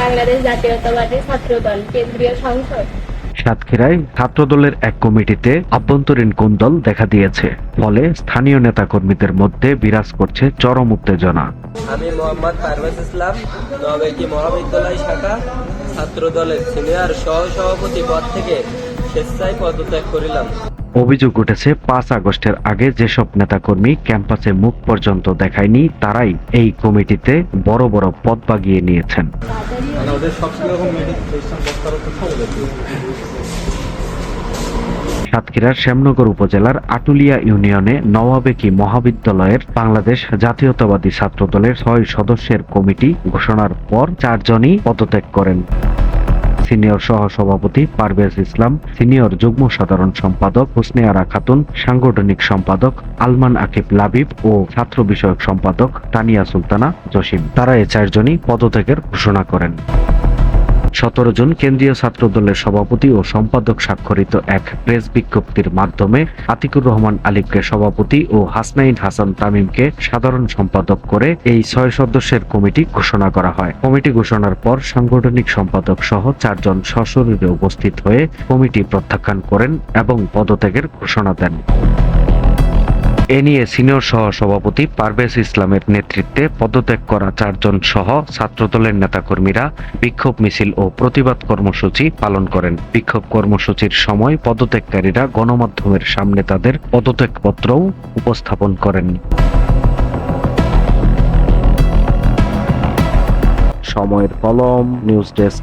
বাংলাদেশ জাতীয়তাবাদী ছাত্রদল কেন্দ্রীয় সংসদ। সাতক্ষীরায় ছাত্রদলের এক কমিটিতে আভ্যন্তরীণ কোন্দল দেখা দিয়েছে? ফলে স্থানীয় নেতাকর্মীদের মধ্যে বিরাজ করছে চরম উত্তেজনা। আমি মোহাম্মদ পারভেজ ইসলাম নবেকি মহাবিদ্যালয় শাখা ছাত্র দলের সিনিয়র সহ সভাপতি পদ থেকে স্বেচ্ছায় পদত্যাগ করিলাম। অভিযোগ উঠেছে পাঁচ আগস্টের আগে যেসব নেতাকর্মী ক্যাম্পাসে মুখ পর্যন্ত দেখায়নি তারাই এই কমিটিতে বড় বড় পদ বাগিয়ে নিয়েছেন। মানে সাতক্ষীরার শ্যামনগর উপজেলার আটুলিয়া ইউনিয়নে নওয়াবেকি মহাবিদ্যালয়ের বাংলাদেশ জাতীয়তাবাদী ছাত্রদলের ছয় সদস্যের কমিটি ঘোষণার পর চারজনই পদত্যাগ করেন। সিনিয়র সহ সভাপতি পারভেজ ইসলাম, সিনিয়র যুগ্ম সাধারণ সম্পাদক হোসনে আরা খাতুন, সাংগঠনিক সম্পাদক আলমান আকিব লাবিব ও ছাত্র বিষয়ক সম্পাদক তানিয়া সুলতানা জসিম। তারা এ চারজনই পদত্যাগের ঘোষণা করেন। সতেরো জন কেন্দ্রীয় ছাত্র দলের সভাপতি ও সম্পাদক স্বাক্ষরিত এক প্রেস বিজ্ঞপ্তির মাধ্যমে আতিকুর রহমান আলিফকে সভাপতি ও হাসনাইন হাসান তামিমকে সাধারণ সম্পাদক করে এই ছয় সদস্যের কমিটি ঘোষণা করা হয়। কমিটি ঘোষণার পর সাংগঠনিক সম্পাদক সহ চারজন সশরীরে উপস্থিত হয়ে কমিটি প্রত্যাখ্যান করেন এবং পদত্যাগের ঘোষণা দেন। এ নিয়ে সিনিয়র সহ সভাপতি পারভেজ ইসলামের নেতৃত্বে পদত্যাগ করা চারজন সহ ছাত্রদলের নেতাকর্মীরা বিক্ষোভ মিছিল ও প্রতিবাদ কর্মসূচি পালন করেন। বিক্ষোভ কর্মসূচির সময় পদত্যাগকারীরা গণমাধ্যমের সামনে তাদের পদত্যাগপত্রও উপস্থাপন করেন। সময়ের কলম, নিউজ ডেস্ক।